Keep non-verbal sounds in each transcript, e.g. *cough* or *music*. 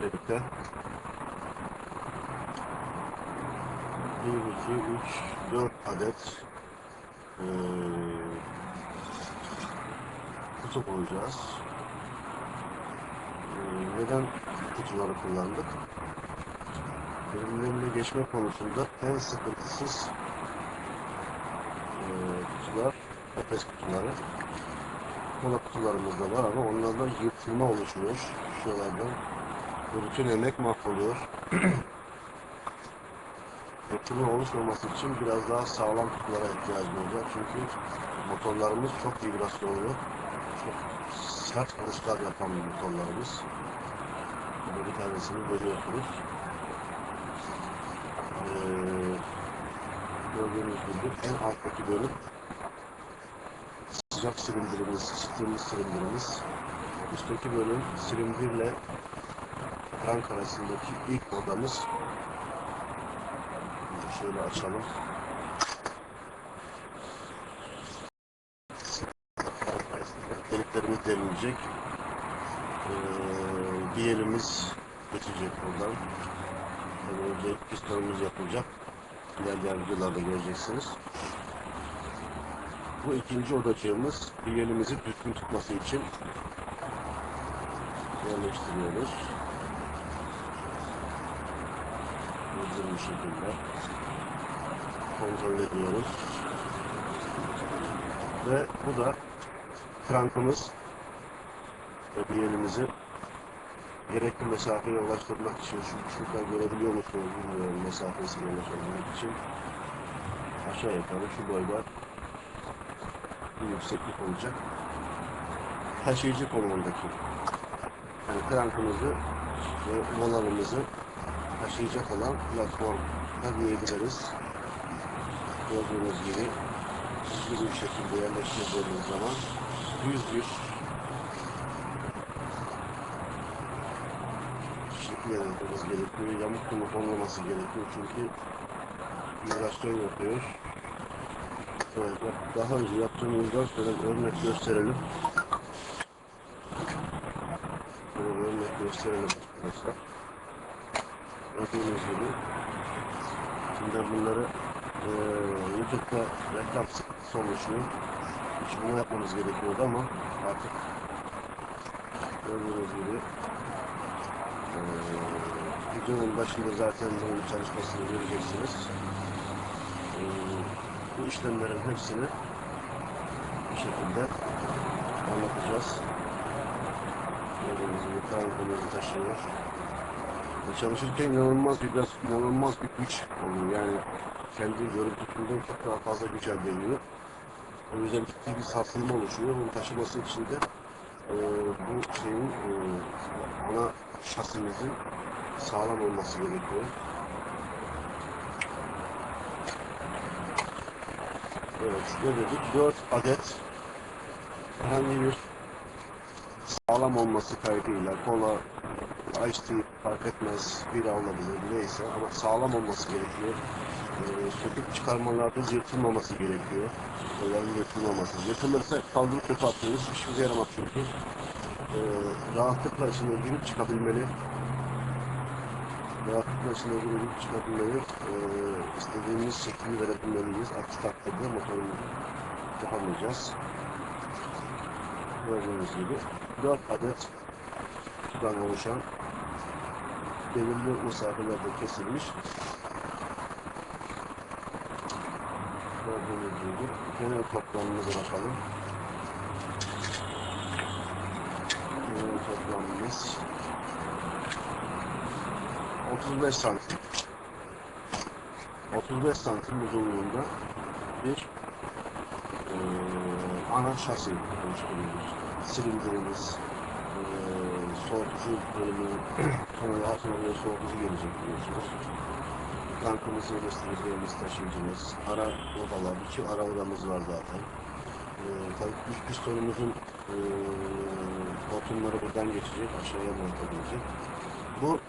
birlikte. 1, 2, 3, 4 adet eee kutu koyacağız. Eee, neden kutuları kullandık? Ürünlerine geçme konusunda en sıkıntısız eee kutular kafes kutuları. Kola kutularımız da var ama onlarda yırtılma oluşuyor. Şuralardan. Bütün emek mahvoluyor. *clears throat* Yırtılma oluşmaması için biraz daha sağlam kutulara ihtiyacımız olacak. Çünkü motorlarımız çok vibrasyonlu. Çok sert vuruşlar yapan motorlarımız. Burada bir tanesini görüyorsunuz. Ee, gördüğünüz gibi en alttaki bölüm sıcak silindirimiz, ısıtılmış silindirimiz. Üstteki bölüm silindirle rank arasındaki ilk odamız. Şöyle açalım. Deliklerimiz delilecek. Ee, bir yerimiz geçecek buradan. Tabii önce pistonumuz yapılacak. İlerleyen videolarda göreceksiniz. Bu ikinci odacığımız bir elimizi düzgün tutması için yerleştiriyoruz. Hızlı bir şekilde kontrol ediyoruz. Ve bu da krankımız elimizi gerekli mesafeye ulaştırmak için şu şuradan görebiliyor musunuz bilmiyorum mesafesini ulaştırmak için aşağı yukarı şu boyda bir yükseklik olacak. Taşıyıcı konumundaki yani krankımızı ve molarımızı taşıyacak olan platform diyebiliriz. Gördüğünüz gibi düzgün bir şekilde yerleştirdiğimiz zaman düz bir şekil yaratmamız gerekiyor. Yamuk yumuk olmaması gerekiyor çünkü vibrasyon yapıyor. Evet, daha önce yaptığımızdan bir örnek gösterelim. Böyle bir örnek gösterelim arkadaşlar. Gördüğünüz gibi şimdi bunları eee YouTube'da reklam sıkıntısı oluşuyor. Hiç bunu yapmamız gerekiyordu ama artık gördüğünüz gibi eee videonun başında zaten bunun çalışmasını göreceksiniz. Eee, bu işlemlerin hepsini bir şekilde anlatacağız. Gördüğünüz gibi tankımızı taşıyor. Ve Çalışırken inanılmaz bir biraz inanılmaz bir güç oluyor. Yani kendi görüntüsünden çok daha fazla güç elde ediyor. O yüzden ciddi bir sarsılma oluşuyor. Bunu taşıması için de e, bu şeyin e, ana şasimizin sağlam olması gerekiyor. Evet, ne dedik? 4 adet herhangi bir sağlam olması kaydıyla kola, tea fark etmez, bira olabilir neyse ama sağlam olması gerekiyor. Ee, söküp çıkarmalarda yırtılmaması gerekiyor. Onların yırtılmaması. Yırtılırsa kaldırıp kötü atıyoruz. İşimize yaramaz çünkü. Ee, rahatlıkla içine girip çıkabilmeli. Rahatlıkla içine girip çıkabilmeli. Ee, istediğimiz şekli verebilmeliyiz. Aksi takdirde motorumuzu yapamayacağız. Gördüğünüz gibi 4 adet kutudan oluşan belirli mesafelerde kesilmiş gördüğünüz gibi genel toplamımıza bakalım. Genel toplamımız 35 santim. 35 santim uzunluğunda bir eee ana şasi oluşturuyoruz. Silindirimiz, soğutucu bölümü, *clears throat* sonra altına soğutucu gelecek biliyorsunuz. Tankımızı göstereceğimiz taşıyıcımız, ara odalar, iki ara odamız var zaten. Ee, tabii üst pistonumuzun e, hortumları buradan geçecek, aşağıya monte edilecek. Bu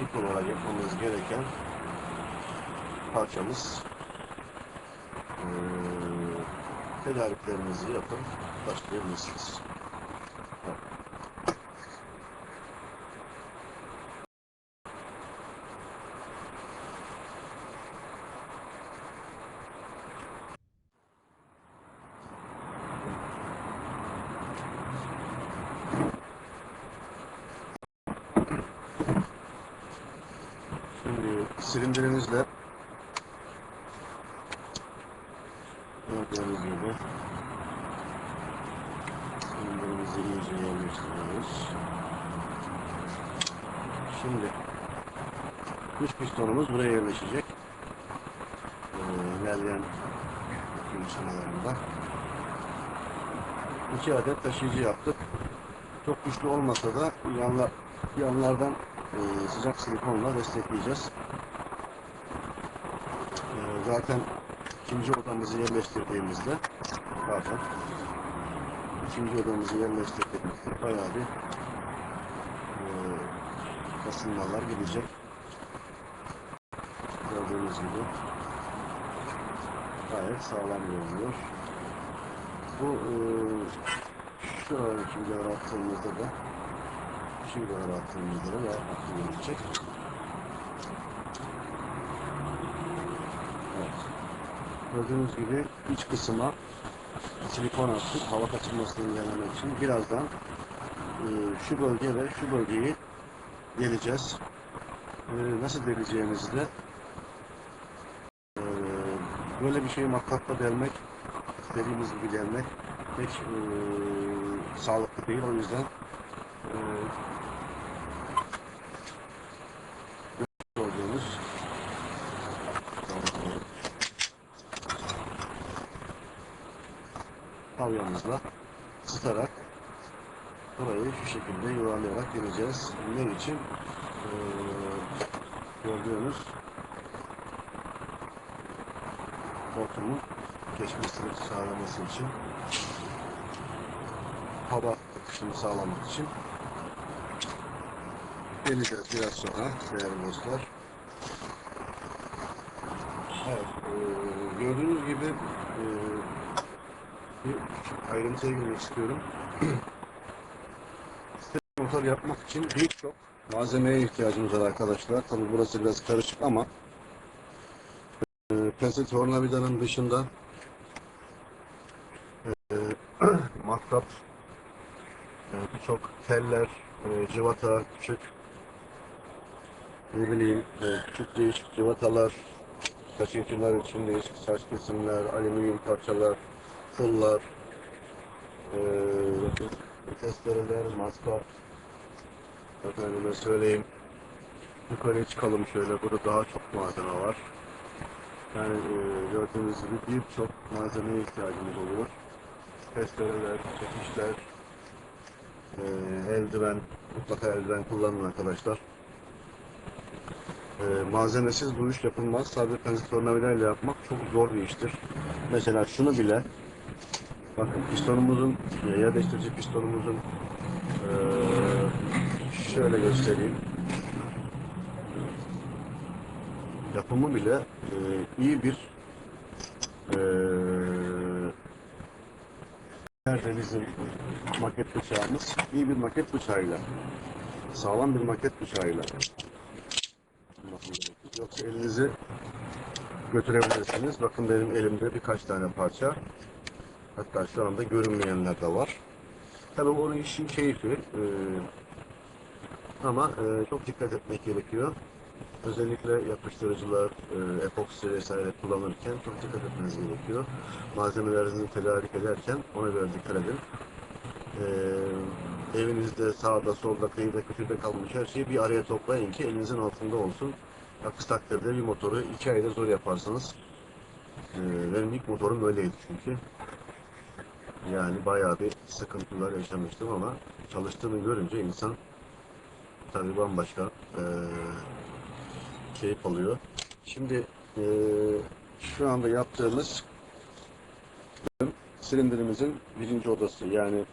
ilk olarak yapmamız gereken parçamız. Ee, tedariklerinizi yapın, başlayabilirsiniz. Şimdi silindirinizle yerleştiriyoruz. Şimdi üç pistonumuz buraya yerleşecek. Ee, ilerleyen sanalarında. İki adet taşıyıcı yaptık. Çok güçlü olmasa da yanlar, yanlardan e, sıcak silikonla destekleyeceğiz. E, zaten ikinci odamızı yerleştirdiğimizde pardon ikinci odamızı yerleştirdiğimizde bayağı bir e, kasılmalar gidecek. Gördüğünüz gibi gayet sağlam görünüyor. Bu e, şu anki videoları attığımızda da şu videoları attığımızda da aktif gelecek. Gördüğünüz gibi iç kısma silikon attık hava kaçırmasını engellemek için. Birazdan e, şu bölge ve şu bölgeyi deleceğiz. E, nasıl deleceğimizi de e, böyle bir şeyi matkapla delmek dediğimiz gibi delmek pek e, sağlıklı değil. O yüzden e, gördüğünüz pavyonumuzla sıtarak burayı şu şekilde yuvarlayarak geleceğiz. Ne için? E, gördüğünüz hortumun geçmesini sağlaması için hava akışını sağlamak için geleceğiz biraz sonra değerli dostlar. Evet, e, gördüğünüz gibi e, ayrıntıya girmek istiyorum. *clears throat* Motor yapmak için birçok malzemeye ihtiyacımız var arkadaşlar. Tabi burası biraz karışık ama e, pense tornavidanın dışında e, *clears throat* matkap, e, birçok teller, e, civata, küçük ne bileyim e, küçük değişik civatalar, taşıyıcılar için değişik saç kesimler, alüminyum parçalar, pullar, e, testereler, maskap, efendime söyleyeyim, yukarıya çıkalım şöyle, burada daha çok malzeme var. Yani e, gördüğünüz gibi birçok malzemeye ihtiyacımız oluyor. Testereler, çekişler, e, eldiven, mutlaka eldiven kullanın arkadaşlar. E, malzemesiz iş yapılmaz. Sadece pensil tornavidayla yapmak çok zor bir iştir. Mesela şunu bile bakın pistonumuzun yer değiştirici pistonumuzun e, şöyle göstereyim. Yapımı bile e, iyi bir e, nerede bizim maket bıçağımız? İyi bir maket bıçağıyla sağlam bir maket bıçağıyla Yoksa elinizi götürebilirsiniz. Bakın benim elimde birkaç tane parça. Hatta şu anda görünmeyenler de var. Tabii onun işin keyfi. Ee, ama e, çok dikkat etmek gerekiyor. Özellikle yapıştırıcılar, e, epoksi vesaire kullanırken çok dikkat etmeniz gerekiyor. Malzemelerinizi tedarik ederken ona göre dikkat edin. Ee, evinizde sağda solda kıyıda köşede kalmış her şeyi bir araya toplayın ki elinizin altında olsun. Aksi takdirde bir motoru iki ayda zor yaparsınız. Ee, benim ilk motorum öyleydi çünkü. Yani bayağı bir sıkıntılar yaşamıştım ama çalıştığını görünce insan tabii bambaşka e, keyif alıyor. Şimdi e, şu anda yaptığımız silindirimizin birinci odası yani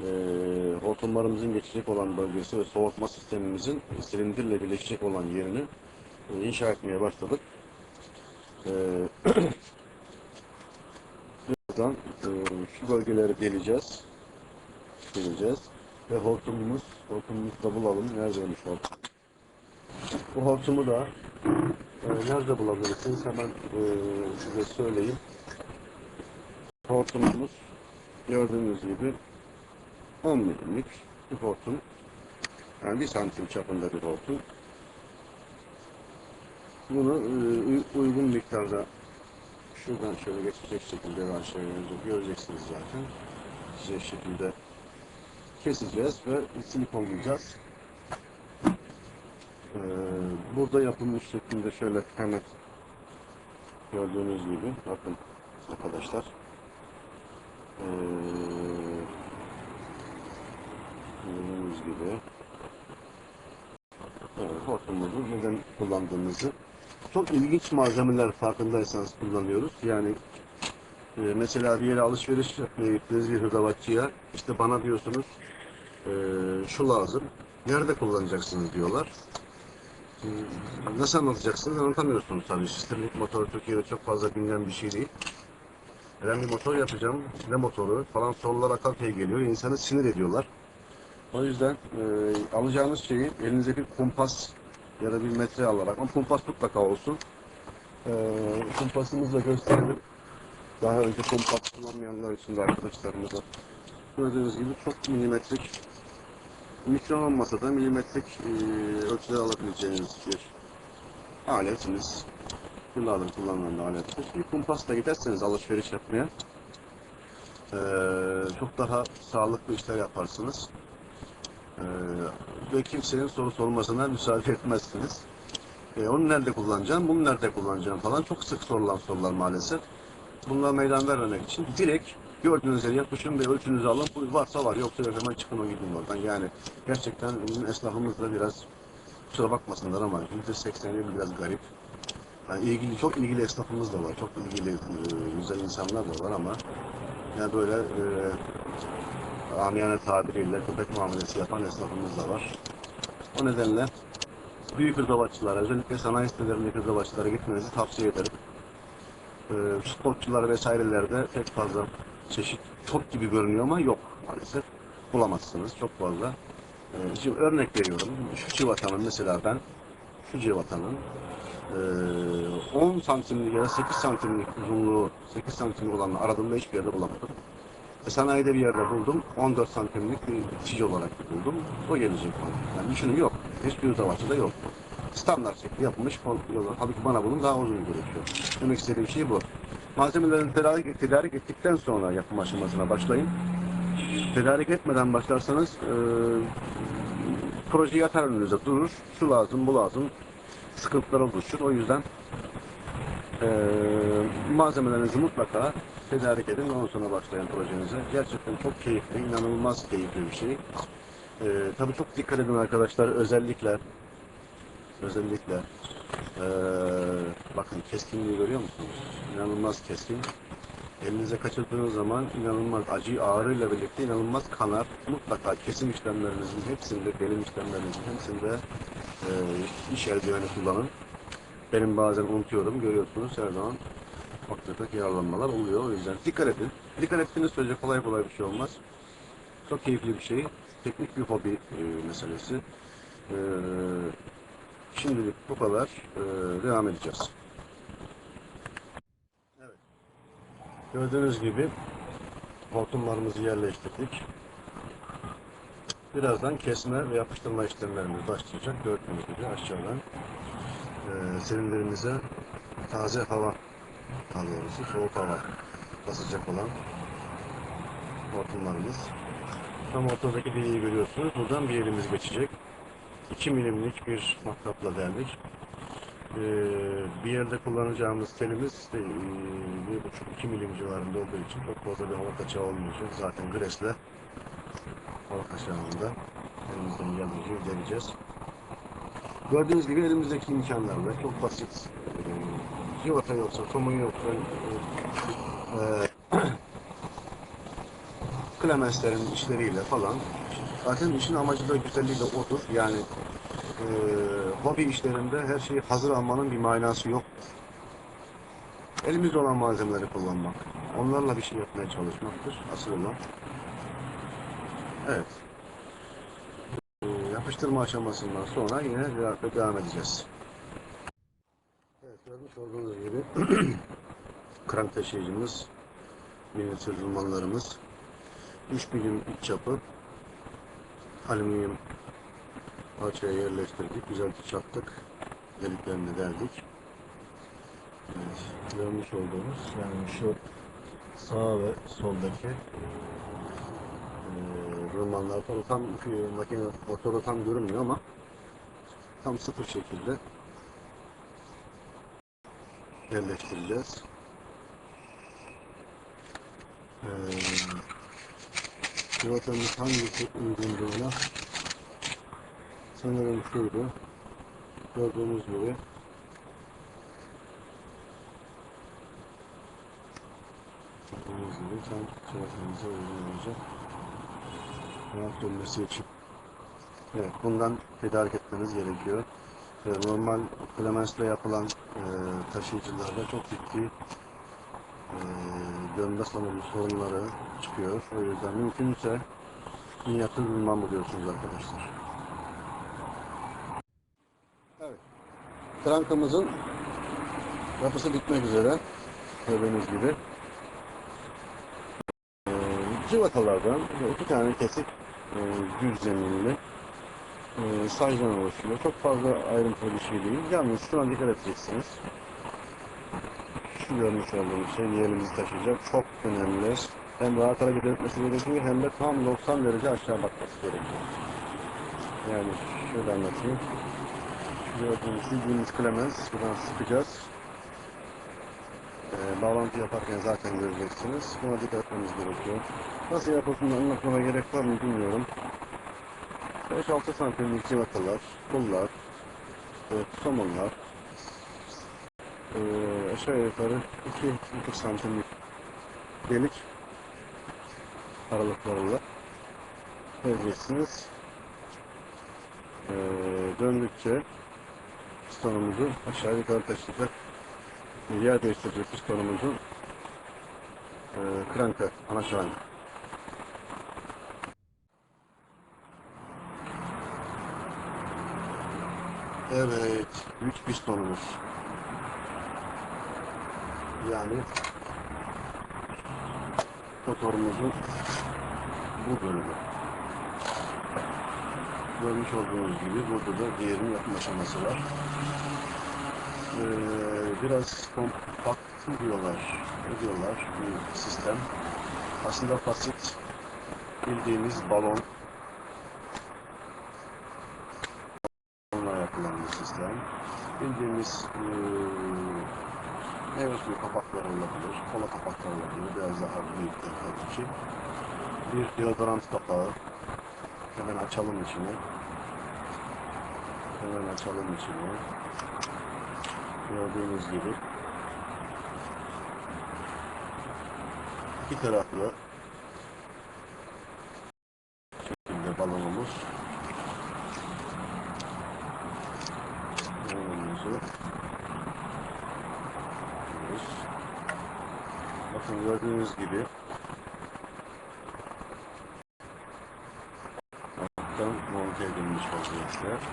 e, hortumlarımızın geçecek olan bölgesi ve soğutma sistemimizin silindirle birleşecek olan yerini e, inşa etmeye başladık. E, *clears throat* birazdan e, şu bölgeleri deleceğiz. Deleceğiz. Ve hortumumuz, hortumumuzu da bulalım. Neredeymiş hortum? Bu hortumu da e, nerede bulabilirsiniz? Hemen e, size söyleyeyim. Hortumumuz gördüğünüz gibi 10 milimlik bir hortum. Yani bir santim çapında bir hortum. bunu e, uy- uygun miktarda şuradan şöyle geçecek şekilde inecek. göreceksiniz zaten. Geçecek şekilde keseceğiz ve silikonlayacağız. Ee, burada yapılmış şeklinde şöyle hemen gördüğünüz gibi bakın arkadaşlar. Ee, gördüğünüz gibi Evet, hortumumuzu neden kullandığımızı çok ilginç malzemeler farkındaysanız kullanıyoruz. Yani e, mesela bir yere alışveriş yapmaya gittiniz bir hırdavatçıya işte bana diyorsunuz e, şu lazım. Nerede kullanacaksınız diyorlar. E, nasıl anlatacaksınız anlatamıyorsunuz tabii. Sistemlik motor Türkiye'de çok fazla bilinen bir şey değil. Ben bir motor yapacağım. Ne motoru falan sorular akartaya geliyor. İnsanı sinir ediyorlar. O yüzden e, alacağınız şeyi elinize bir kumpas ya da bir metre alarak ama kumpas mutlaka olsun. E, kumpasımızı da gösterelim. Daha önce kumpas kullanmayanlar için de arkadaşlarımıza. Gördüğünüz gibi çok milimetrik mikron olmasa da milimetrik e, ölçüler alabileceğiniz bir aletimiz. Yıllardır kullanılan alettir. Bir kumpasla giderseniz alışveriş yapmaya e, çok daha sağlıklı işler yaparsınız. Ee, ve kimsenin soru sormasına müsaade etmezsiniz. Ee, onu nerede kullanacağım, bunu nerede kullanacağım falan çok sık sorulan sorular maalesef. Bunlara meydan vermemek için direkt gördüğünüz yere yapışın ve ölçünüzü alın. Bu varsa var, yoksa yok hemen çıkın o gidin oradan. Yani gerçekten bizim esnafımız da biraz kusura bakmasınlar ama %80'i biraz garip. Yani ilgili, çok ilgili esnafımız da var. Çok ilgili, e, güzel insanlar da var ama yani böyle e, amiyane tabiriyle köpek muamelesi yapan esnafımız da var. O nedenle büyük hırdavatçılara, özellikle sanayi sitelerindeki hırdavatçılara gitmenizi tavsiye ederim. Ee, sportçular vesairelerde pek fazla çeşit çok gibi görünüyor ama yok maalesef. Bulamazsınız çok fazla. Ee, şimdi örnek veriyorum. Şu civatanın mesela ben şu civatanın ee, 10 santimlik ya da 8 santimlik uzunluğu 8 santimlik olanı aradığımda hiçbir yerde bulamadım. Sanayide bir yerde buldum. 14 santimlik bir çici olarak buldum. O gelecek bana. Yani düşünün yok. Hiçbir savaşçıda yok. Standart şekli yapılmış yollar. Halbuki bana bunun daha uzun gerekiyor. Demek istediğim şey bu. Malzemelerin tedarik, tedarik ettikten sonra yapım aşamasına başlayın. Tedarik etmeden başlarsanız e, proje yatar önünüze durur. Şu lazım, bu lazım. Sıkıntılar oluşur. O yüzden e, malzemelerinizi mutlaka tedarik edin ondan sonra başlayın projenize. Gerçekten çok keyifli, inanılmaz keyifli bir şey. Ee, tabii çok dikkat edin arkadaşlar özellikle özellikle ee, bakın keskinliği görüyor musunuz? İnanılmaz keskin. Elinize kaçırdığınız zaman inanılmaz acı ağrıyla birlikte inanılmaz kanar. Mutlaka kesim işlemlerinizin hepsinde, benim işlemlerinizin hepsinde ee, iş eldiveni kullanın. Benim bazen unutuyorum, görüyorsunuz her zaman ufak tefek yaralanmalar oluyor. O yüzden dikkat edin. Dikkat ettiğiniz sürece kolay kolay bir şey olmaz. Çok keyifli bir şey. Teknik bir hobi e, meselesi. E, şimdilik bu kadar. E, devam edeceğiz. Evet. Gördüğünüz gibi hortumlarımızı yerleştirdik. Birazdan kesme ve yapıştırma işlemlerimiz başlayacak. Gördüğünüz gibi aşağıdan e, silindirimize taze hava daha doğrusu soğuk hava basacak olan hortumlarımız. Tam ortadaki deliği görüyorsunuz. Buradan bir elimiz geçecek. 2 milimlik bir matkapla deldik. Ee, bir yerde kullanacağımız telimiz de, e, 1,5-2 milim civarında olduğu için çok fazla bir hava kaçağı olmayacak. Zaten gresle hava kaçağında elimizden geldiğince deleceğiz. Gördüğünüz gibi elimizdeki imkanlarla çok basit e, civata yoksa, somun yoksa e, e, *clears throat* Klemenslerin işleriyle falan zaten işin amacı da güzelliği de odur. Yani e, hobi işlerinde her şeyi hazır almanın bir manası yok. Elimizde olan malzemeleri kullanmak. Onlarla bir şey yapmaya çalışmaktır asıl olan. Evet. E, yapıştırma aşamasından sonra yine devam edeceğiz. Evet, görmüş olduğunuz gibi krank taşıyıcımız, miniyatür rulmanlarımız, 3 milim iç çapı, alüminyum parçaya yerleştirdik, güzelce çaktık, deliklerini deldik. Evet, görmüş olduğunuz yani şu sağ ve soldaki rımanlar tabii tam makine motoru tam görünmüyor ama tam sıfır şekilde yerleştireceğiz. Eee Pilotamız hangisi uygunluğuna sanırım şuydu. Gördüğünüz gibi Gördüğünüz gibi tam pilotamıza uygun olacak. Rahat dönmesi için. Evet, bundan tedarik etmeniz gerekiyor. Ee, Normal Clemens'le yapılan e, taşıyıcılarda çok ciddi e, dönme salonu sorunları çıkıyor. O yüzden mümkünse minyatür ünvan buluyorsunuz arkadaşlar. Evet. Trankamızın yapısı bitmek üzere. Gördüğünüz gibi. Ee, civatalardan iki tane kesik e, düz zeminli e, sajdan oluşuyor. Çok fazla ayrıntılı bir şey değil. Yalnız şuna dikkat edeceksiniz. Şu görmüş olduğunuz şey yerimizi taşıyacak. Çok önemli. Hem rahat hareket etmesi gerekiyor hem de tam 90 derece aşağı bakması gerekiyor. Yani şöyle anlatayım. Gördüğünüz bildiğimiz klemens. Buradan sıkacağız. Ee, bağlantı yaparken zaten göreceksiniz. Buna dikkat etmemiz gerekiyor. Nasıl yapıldığını anlatmama gerek var mı bilmiyorum. 5-6 santimlik civatalar, pullar, e, somonlar, e, aşağı yukarı 2-2 santimlik delik aralıklarıyla vereceksiniz. E, döndükçe pistonumuzu aşağı yukarı taşıyacak yer değiştirecek pistonumuzun e, krankı, ana şahanı. Evet, üç pistonumuz. Yani motorumuzun bu bölümü. Görmüş olduğunuz gibi burada da diğerinin yapım aşaması var. Ee, biraz kompakt diyorlar, diyorlar bir sistem. Aslında basit bildiğimiz balon meyve suyu kapakları olabilir, kola kapakları olabilir, biraz daha büyük tabii ki. Bir deodorant kapağı. Hemen açalım içini. Hemen açalım içini. Gördüğünüz gibi. İki taraflı şekilde balonumuz. Balonumuzu yapıyoruz. Bakın gördüğünüz gibi alttan monte vaziyette.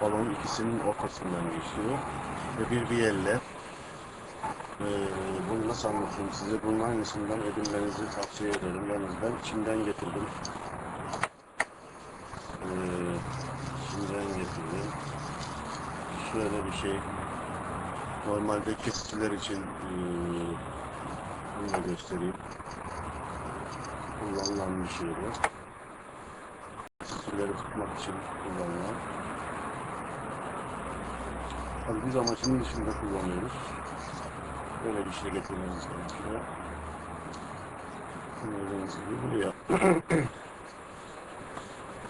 Balon ikisinin ortasından geçiyor. Ve bir biyelle ee, bunu nasıl anlatayım size? Bunun aynısından edinmenizi tavsiye ederim. Yalnız ben Çin'den getirdim. Ee, Çin'den getirdim. Şöyle bir şey. Normalde kesiciler için ee, bunu da göstereyim. Kullanılan bir şey bu. Kesicileri tutmak için kullanılan. Tabii biz amacının dışında kullanıyoruz. Böyle bir şey getirmeniz gerekiyor. Gördüğünüz gibi buraya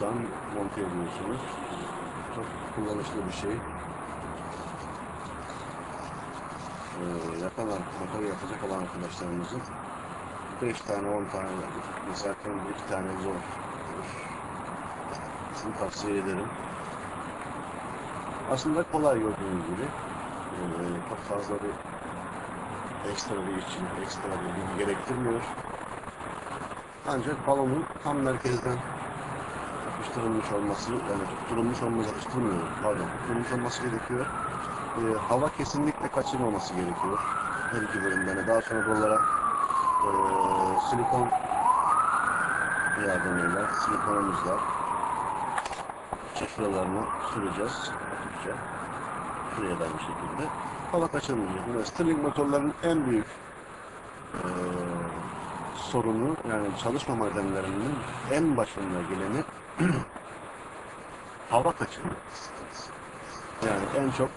buradan *clears throat* monte ediyorsunuz. Çok kullanışlı bir şey. Ee, yapan motoru yapacak olan arkadaşlarımızın 5 tane 10 tane kendi 2 tane zor Sizi tavsiye ederim. Aslında kolay gördüğünüz gibi. Ee, çok fazla bir ekstra bir için ekstra bir bilgi gerektirmiyor. Ancak balonun tam merkezden yapıştırılmış olması, yani tutturulmuş olması, yapıştırılmıyor, pardon, tutturulmuş olması gerekiyor. Ee, hava kesinlikle kaçırmaması gerekiyor. Her iki bölümden. de. Daha sonra buralara e, silikon yardımıyla, silikonumuzla çeşmelerini süreceğiz hafifçe. Şuraya da bir şekilde. hava kaçırmayacak. Yani Stirling motorların en büyük eee, sorunu yani çalışmama nedenlerinin en başında geleni *clears throat* hava kaçırma. Yani en çok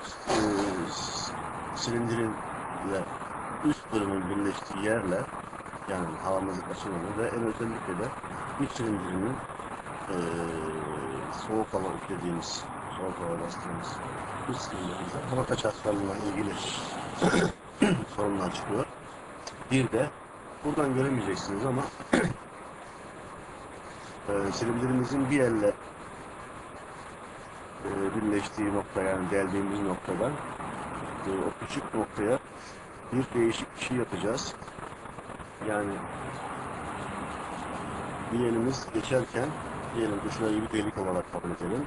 s- silindirin ile üst bölümün birleştiği yerler yani havamızı kaçırmamı ve en özellikle de iç silindirinin eee soğuk hava üflediğimiz, soğuk hava bastığımız iç silindirimizde hava kaçaklarıyla ilgili *clears throat* sorunlar çıkıyor. Bir de buradan göremeyeceksiniz ama *clears throat* eee silindirimizin bir elle eee, birleştiği nokta yani geldiğimiz noktadan eee, o küçük noktaya bir değişik bir şey yapacağız. Yani bir elimiz geçerken diyelim ki şurayı bir delik olarak kabul edelim.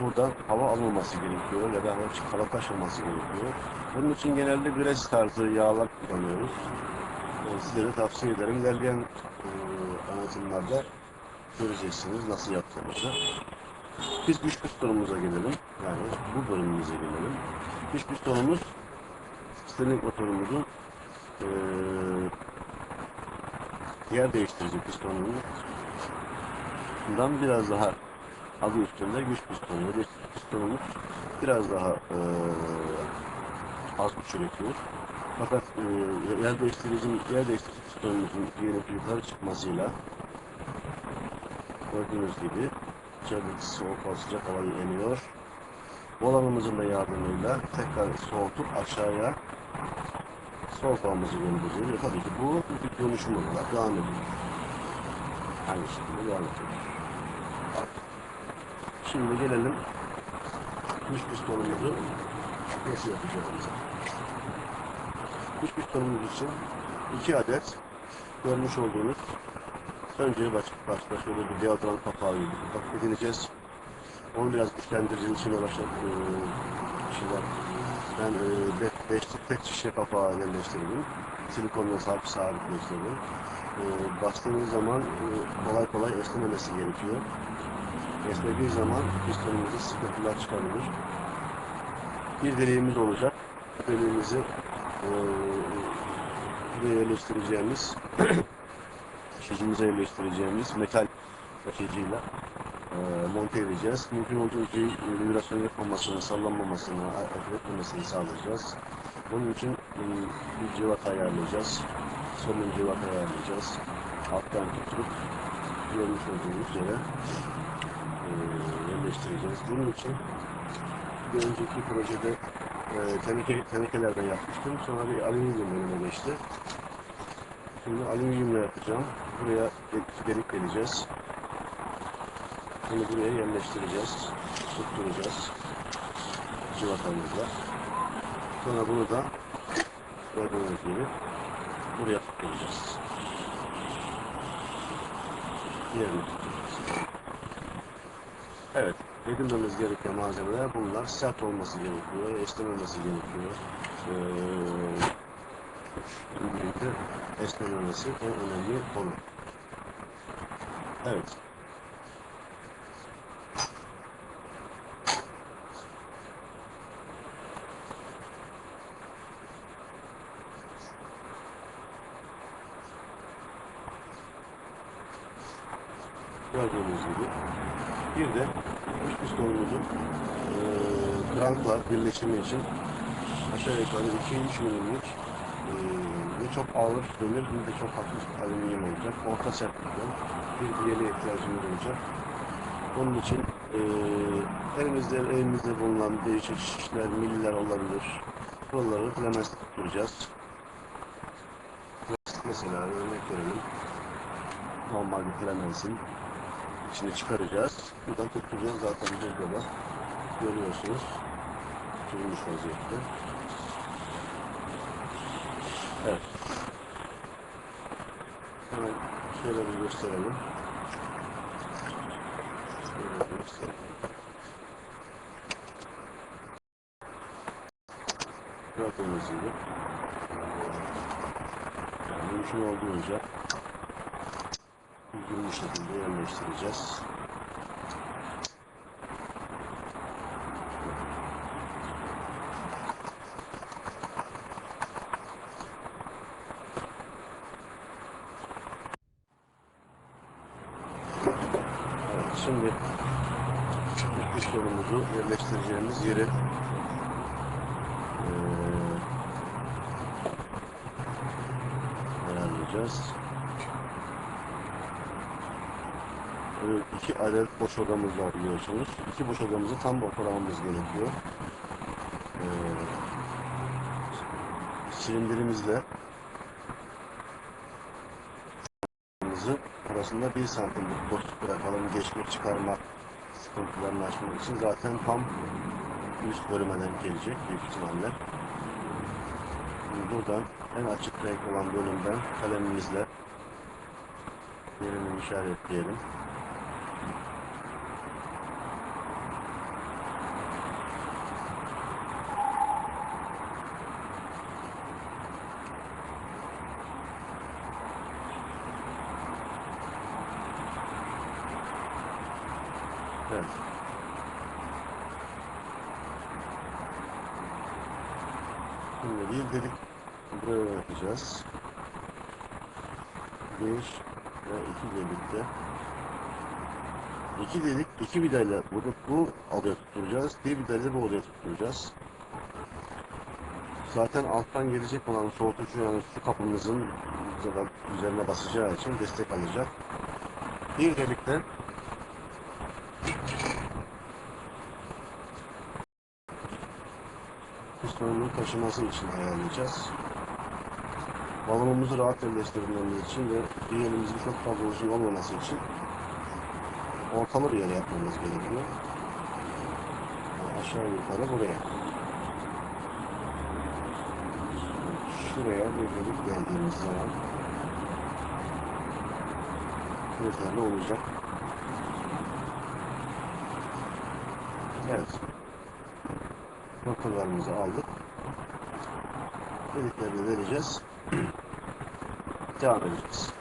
Buradan hava alınması gerekiyor ya da hava, hava kaçmaması gerekiyor. Bunun için genelde gres tarzı yağlar kullanıyoruz. Ee, Sizlere tavsiye ederim. İlerleyen e, anlatımlarda göreceksiniz nasıl yaptığımızı. Biz güç pistonumuza gelelim. Yani bu bölümümüze gelelim. Güç pistonumuz Stirling motorumuzun e, yer değiştirici pistonunun bundan biraz daha adı üstünde güç pistonu. Güç pistonumuz biraz daha e, az güç üretiyor. Fakat e, yer değiştirici, yer değiştirici pistonumuzun diyelim yukarı çıkmasıyla gördüğünüz gibi içerideki soğuk hava sıcak havayı emiyor. Volanımızın da yardımıyla tekrar soğutup aşağıya soğuk havamızı gönderiyor. Tabii ki bu dönüşüm olarak devam ediyor. Aynı şekilde devam ediyor. Şimdi gelelim kuş pistonumuzu nasıl yapacağımıza. Kuş pistonumuz için iki adet görmüş olduğunuz önce baş, başta şöyle bir deodorant kapağı gibi kapak edineceğiz. Onu biraz güçlendirdiğim için uğraşacak e, kişiler. Ben e, be, beşlik tek şişe kapağı yerleştirdim. Silikonla sabit sabitleştirdim. E, bastığınız zaman e, kolay kolay esnememesi gerekiyor. Esnediği zaman pistonumuzda sıkıntılar çıkabilir. Bir deliğimiz olacak. Deliğimizi e, yerleştireceğimiz *clears throat* şişimize yerleştireceğimiz metal taşıyıcıyla e, monte edeceğiz. Mümkün olduğunca vibrasyon yapmamasını, sallanmamasını, etmemesini sağlayacağız. Bunun için e, bir civat ayarlayacağız. Solun civat ayarlayacağız. Alttan tutup görmüş olduğunuz yere yerleştireceğiz. Bunun için bir önceki projede e, teneke, tenekelerden yapmıştım. Sonra bir alüminyum bölüme geçti. Şimdi alüminyumla yapacağım. Buraya delik vereceğiz. Bunu buraya yerleştireceğiz. Tutturacağız. Civatamızla. Sonra bunu da gördüğünüz gibi buraya tutturacağız. Evet. Edinmemiz gereken malzemeler bunlar. Sert olması gerekiyor. Esnememesi gerekiyor. Ee, esnememesi en önemli konu. Evet. Gördüğünüz gibi. Bir de üst pistonumuzun e, krankla birleşimi için aşağı yukarı 2-3 milimlik e, çok ağır demir ne de çok hafif alüminyum olacak. Orta sertlikte bir bilyeye ihtiyacımız olacak. Onun için e, elimizde, elimizde bulunan değişik şişler, miller olabilir. Buraları plastik tutturacağız. Plastik mesela örnek verelim. Normal bir plamensin içini çıkaracağız. Buradan tutturacağız zaten burada da görüyorsunuz. Tutulmuş vaziyette. Evet. Hemen şöyle bir gösterelim. Şöyle bir gösterelim. Gördüğünüz gibi. Yani mümkün olduğunca düzgün bir şekilde yerleştireceğiz. Evet, şimdi mikrofonumuzu yerleştireceğimiz yeri iki adet boş odamız var biliyorsunuz. İki boş odamızı tam ortalamamız gerekiyor. Ee, silindirimizle arasında bir santimlik boşluk bırakalım geçmek çıkarmak sıkıntılarını aşmak için zaten tam üst bölümeden gelecek büyük ihtimalle. Buradan en açık renk olan bölümden kalemimizle yerini işaretleyelim. Evet. Şimdi bir delik buraya yapacağız. Bir ve delikte. İki delik, iki vidayla burada bu odaya tutturacağız. Bir vidayla bu odaya tutturacağız. Zaten alttan gelecek olan soğutucu yani su kapımızın üzerine basacağı için destek alacak. Bir delikten pistonun taşıması için ayarlayacağız. Balonumuzu rahat yerleştirmemiz için ve yerimizin çok fazla uzun olmaması için ortalı bir yere yapmamız gerekiyor. Aşağı yukarı buraya. Şuraya bir geldiğimiz zaman yeterli olacak. Evet noktalarımızı aldık. Deliklerini vereceğiz. *clears throat* Devam edeceğiz.